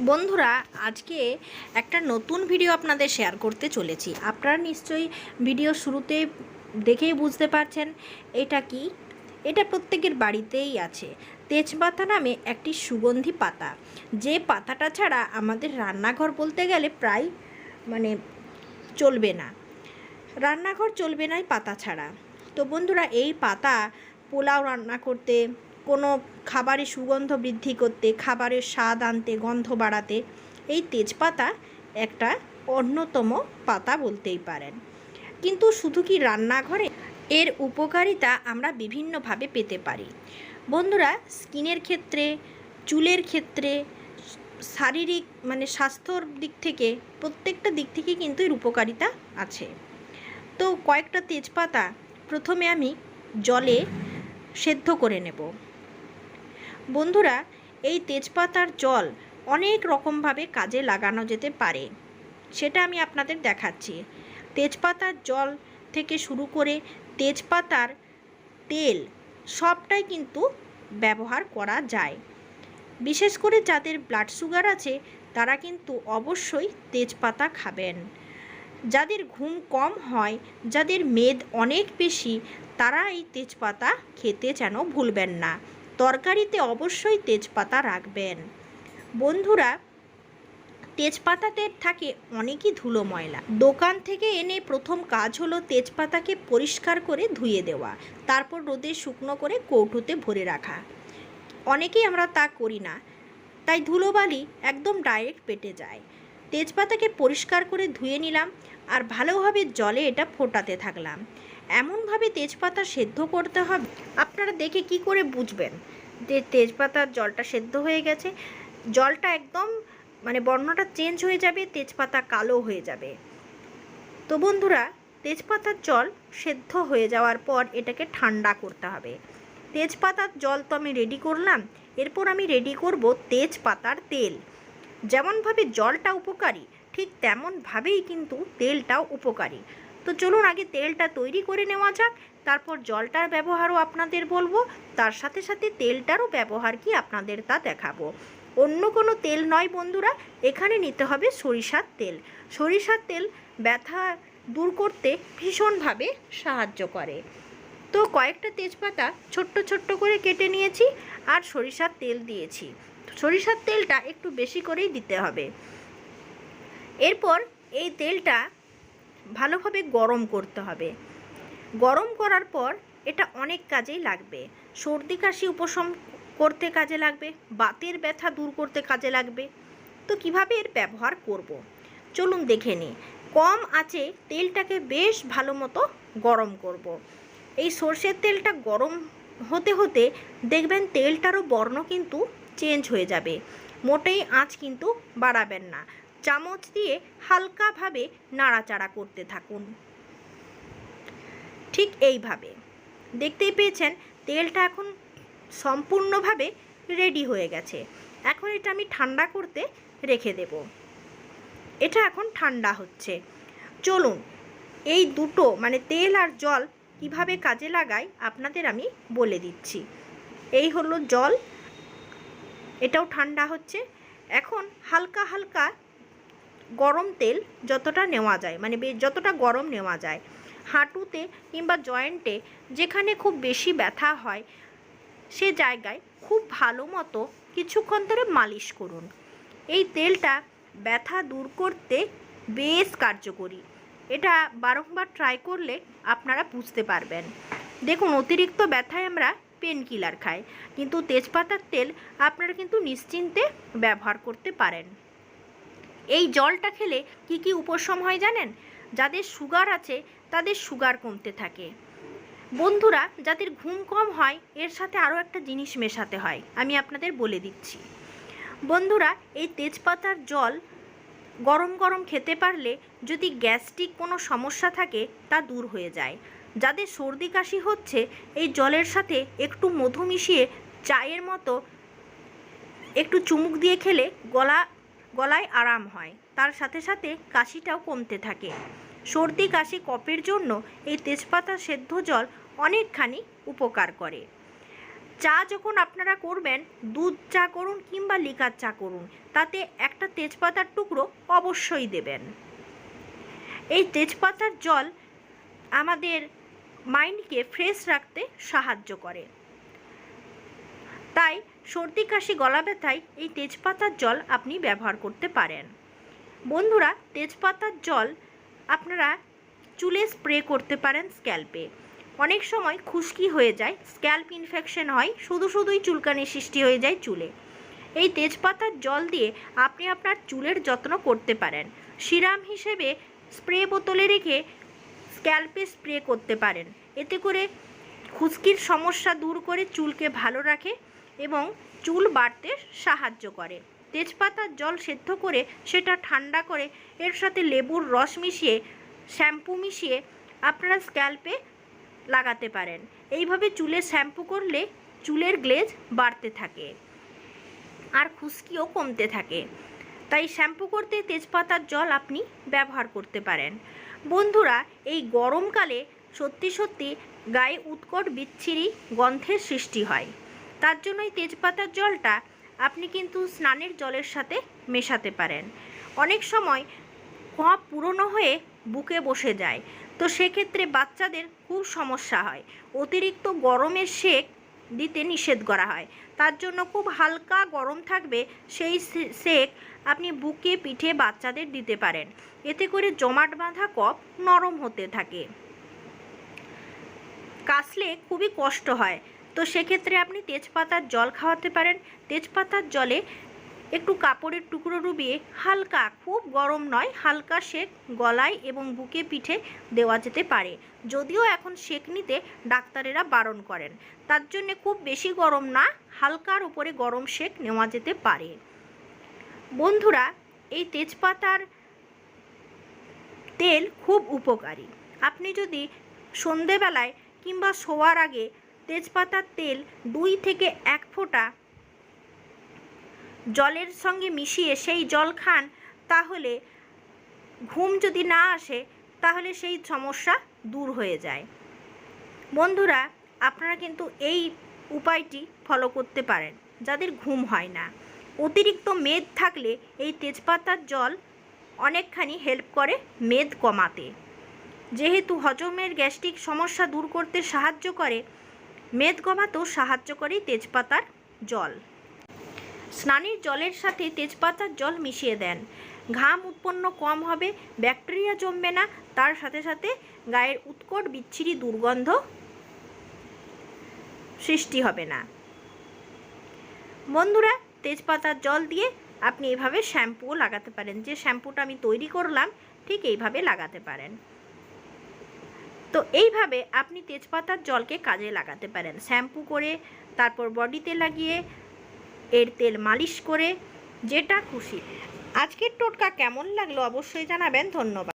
বন্ধুরা, আজকে একটা নতুন ভিডিও আপনাদের শেয়ার করতে চলেছি। আপনারা নিশ্চয়ই ভিডিও শুরুতে দেখেই বুঝতে পারছেন এটা কি। এটা প্রত্যেকের বাড়িতেই আছে। তেজপাতা নামে একটি সুগন্ধি পাতা। যে পাতাটা ছাড়া আমাদের রান্নাঘর বলতে গেলে প্রায় মানে চলবে না। রান্নাঘর চলবে না পাতা ছাড়া। তো বন্ধুরা, এই পাতা পোলাও রান্না করতে কোনো খাবারে সুগন্ধ বৃদ্ধি করতে, খাবারের স্বাদ আনতে, গন্ধ বাড়াতে এই তেজপাতা একটা অন্যতম পাতা বলতেই পারেন। কিন্তু শুধু কি রান্নাঘরে? এর উপকারিতা আমরা বিভিন্নভাবে পেতে পারি। বন্ধুরা, স্কিনের ক্ষেত্রে, চুলের ক্ষেত্রে, শারীরিক মানে স্বাস্থ্যর দিক থেকে, প্রত্যেকটা দিক থেকে কিন্তু এর উপকারিতা আছে। তো কয়েকটা তেজপাতা প্রথমে আমি জলে সেদ্ধ করে নেব। বন্ধুরা, এই তেজপাতার জল অনেক রকমভাবে কাজে লাগানো যেতে পারে। সেটা আমি আপনাদের দেখাচ্ছি। তেজপাতার জল থেকে শুরু করে তেজপাতার তেল সবটাই কিন্তু ব্যবহার করা যায়। বিশেষ করে যাদের ব্লাড সুগার আছে, তারা কিন্তু অবশ্যই তেজপাতা খাবেন। যাদের ঘুম কম হয়, যাদের মেদ অনেক বেশি, তারা এই তেজপাতা খেতে যেন ভুলবেন না। তরকারিতে অবশ্যই তেজপাতা রাখবেন। বন্ধুরা, তেজপাতাতে থাকে অনেকই ধুলো ময়লা। দোকান থেকে এনে প্রথম কাজ হলো তেজপাতাকে পরিষ্কার করে ধুয়ে দেওয়া, তারপর রোদে শুকনো করে কৌটুতে ভরে রাখা। অনেকেই আমরা তা করি না, তাই ধুলোবালি একদম ডাইরেক্ট পেটে যায়। তেজপাতাকে পরিষ্কার করে ধুয়ে নিলাম আর ভালোভাবে জলে এটা ফোটাতে থাকলাম। এমনভাবে তেজপাতা সেদ্ধ করতে হবে। আপনারা দেখে কি করে বুঝবেন যে তেজপাতার জলটা সেদ্ধ হয়ে গেছে? জলটা একদম মানে বর্ণটা চেঞ্জ হয়ে যাবে, তেজপাতা কালো হয়ে যাবে। তো বন্ধুরা, তেজপাতার জল সেদ্ধ হয়ে যাওয়ার পর এটাকে ঠান্ডা করতে হবে। তেজপাতার জল তো আমি রেডি করলাম, এরপর আমি রেডি করব তেজপাতার তেল। যেমনভাবে জলটা উপকারী, ঠিক তেমনভাবেই কিন্তু তেলটাও উপকারী। তো চলুন আগে তেলটা তৈরি করে নেওয়া যাক, তারপর জলটার ব্যবহারও আপনাদের বলব, তার সাথে সাথে তেলটারও ব্যবহার কি আপনাদের তা দেখাবো। অন্য কোনো তেল নয় বন্ধুরা, এখানে নিতে হবে সরিষার তেল। সরিষার তেল ব্যথা দূর করতে ভীষণভাবে সাহায্য করে। তো কয়েকটা তেজপাতা ছোট্ট ছোট্ট করে কেটে নিয়েছি আর সরিষার তেল দিয়েছি। সরিষার তেলটা একটু বেশি করেই দিতে হবে। এরপর এই তেলটা ভালোভাবে গরম করতে হবে। গরম করার পর এটা অনেক কাজেই লাগবে। সর্দি, কাশি উপশম করতে কাজে লাগবে, বাতের ব্যথা দূর করতে কাজে লাগবে। তো কীভাবে এর ব্যবহার করব। চলুন দেখে নিই। কম আছে তেলটাকে বেশ ভালো মতো গরম করব। এই সর্ষের তেলটা গরম হতে হতে দেখবেন তেলটারও বর্ণ কিন্তু চেঞ্জ হয়ে যাবে। মোটেই আঁচ কিন্তু বাড়াবেন না। চামচ দিয়ে হালকাভাবে নাড়াচাড়া করতে থাকুন। ঠিক এইভাবে। দেখতেই পেয়েছেন, তেলটা এখন সম্পূর্ণভাবে রেডি হয়ে গেছে। এখন এটা আমি ঠান্ডা করতে রেখে দেব। এটা এখন ঠান্ডা হচ্ছে। চলুন, এই দুটো মানে তেল আর জল কীভাবে কাজে লাগাই আপনাদের আমি বলে দিচ্ছি। এই হলো জল, এটাও ঠান্ডা হচ্ছে। এখন হালকা হালকা গরম তেল যতটা নেওয়া যায় মানে যতটা গরম নেওয়া যায়, হাঁটুতে কিংবা জয়েন্টে যেখানে খুব বেশি ব্যথা হয়, সে জায়গায় খুব ভালো মতো কিছুক্ষণ ধরে মালিশ করুন। এই তেলটা ব্যথা দূর করতে বেশ কার্যকরী। এটা বারংবার ট্রাই করলে আপনারা বুঝতে পারবেন। দেখুন, অতিরিক্ত ব্যথায় আমরা পেন কিলার খাই, কিন্তু তেজপাতার তেল আপনারা কিন্তু নিশ্চিন্তে ব্যবহার করতে পারেন। এই জলটা খেলে কি কি উপশম হয় জানেন? যাদের সুগার আছে, তাদের সুগার কমতে থাকে। বন্ধুরা, যাদের ঘুম কম হয়, এর সাথে আরও একটা জিনিস মেশাতে হয়। আমি আপনাদের বলে দিচ্ছি। বন্ধুরা, এই তেজপাতার জল গরম গরম খেতে পারলে যদি গ্যাস্ট্রিক কোনো সমস্যা থাকে, তা দূর হয়ে যায়। যাদের সর্দি কাশি হচ্ছে, এই জলের সাথে একটু মধু মিশিয়ে চায়ের মতো একটু চুমুক দিয়ে খেলে গলা গলায় আরাম হয়। তার সাথে সাথে কাশিটাও কমতে থাকে। সর্দি কাশি কপের জন্য এই তেজপাতা সেদ্ধ জল অনেকখানি উপকার করে। চা যখন আপনারা করবেন, দুধ চা করুন কিংবা লিকার চা করুন, তাতে একটা তেজপাতার টুকরো অবশ্যই দেবেন। এই তেজপাতার জল আমাদের মাইন্ডকে ফ্রেশ রাখতে সাহায্য করে। তাই সর্দি, কাশি, গলা ব্যথায় এই তেজপাতার জল আপনি ব্যবহার করতে পারেন। বন্ধুরা, তেজপাতার জল আপনারা চুলে স্প্রে করতে পারেন স্ক্যাল্পে। অনেক সময় খুশকি হয়ে যায়, স্ক্যাল্প ইনফেকশন হয়, শুধু শুধুই চুলকানি সৃষ্টি হয়ে যায় চুলে। এই তেজপাতার জল দিয়ে আপনি আপনার চুলের যত্ন করতে পারেন। সিরাম হিসেবে স্প্রে বোতলে রেখে স্ক্যাল্পে স্প্রে করতে পারেন। এতে করে খুশকির সমস্যা দূর করে চুলকে ভালো রাখে এবং চুল বাড়তে সাহায্য করে। তেজপাতার জল সেদ্ধ করে সেটা ঠান্ডা করে এর সাথে লেবুর রস মিশিয়ে, শ্যাম্পু মিশিয়ে আপনারা স্ক্যাল্পে লাগাতে পারেন। এইভাবে চুলে শ্যাম্পু করলে চুলের গ্লেজ বাড়তে থাকে আর খুশকিও কমতে থাকে। তাই শ্যাম্পু করতে তেজপাতার জল আপনি ব্যবহার করতে পারেন। বন্ধুরা, এই গরমকালে সত্যি সত্যি গায়ে উৎকট বিচ্ছিরি গন্ধের সৃষ্টি হয়। তার জন্য জন্যই তেজপাতার জলটা আপনি কিন্তু স্নানের জলের সাথে মেশাতে পারেন। অনেক সময় কপ পুরনো হয়ে বুকে বসে যায়, তো সেক্ষেত্রে বাচ্চাদের খুব সমস্যা হয়। অতিরিক্ত গরমের সেক দিতে নিষেধ করা হয়। তার জন্য খুব হালকা গরম থাকবে, সেই সেক আপনি বুকে, পিঠে বাচ্চাদের দিতে পারেন। এতে করে জমাট বাঁধা কপ নরম হতে থাকে। কাশলে খুবই কষ্ট হয়। তো সেক্ষেত্রে আপনি তেজপাতার জল খাওয়াতে পারেন। তেজপাতার জলে একটু কাপড়ের টুকরো ডুবিয়ে হালকা, খুব গরম নয়, হালকা সেক গলায় এবং বুকে পিঠে দেওয়া যেতে পারে। যদিও এখন সেক নিতে ডাক্তারেরা বারণ করেন। তার জন্য খুব বেশি গরম না, হালকার উপরে গরম সেক নেওয়া যেতে পারে। বন্ধুরা, এই তেজপাতার তেল খুব উপকারী। আপনি যদি সন্ধেবেলায় কিংবা শোয়ার আগে তেজপাতার তেল দুই থেকে এক ফোঁটা জলের সঙ্গে মিশিয়ে সেই জল খান, তাহলে ঘুম যদি না আসে, তাহলে সেই সমস্যা দূর হয়ে যায়। বন্ধুরা, আপনারা কিন্তু এই উপায়টি ফলো করতে পারেন, যাদের ঘুম হয় না। অতিরিক্ত মেদ থাকলে এই তেজপাতার জল অনেকখানি হেল্প করে মেদ কমাতে। যেহেতু হজমের গ্যাস্ট্রিক সমস্যা দূর করতে সাহায্য করে মেদ কমাতেও সাহায্য করে তেজপাতার জল। স্নানের জলের সাথে তেজপাতার জল মিশিয়ে দেন। ঘাম উৎপন্ন কম হবে, ব্যাকটেরিয়া জমবে না, তার সাথে সাথে গায়ের উৎকট বিচ্ছিরি দুর্গন্ধ সৃষ্টি হবে না। বন্ধুরা, তেজপাতার জল দিয়ে আপনি এভাবে শ্যাম্পুও লাগাতে পারেন। যে শ্যাম্পুটা আমি তৈরি করলাম, ঠিক এইভাবে লাগাতে পারেন। তো এইভাবে আপনি তেজপাতার জলকে কাজে লাগাতে পারেন। শ্যাম্পু করে, তারপর বডিতে লাগিয়ে, এর তেল মালিশ করে, যেটা খুশি। আজকের টোটকা কেমন লাগল অবশ্যই জানাবেন। ধন্যবাদ।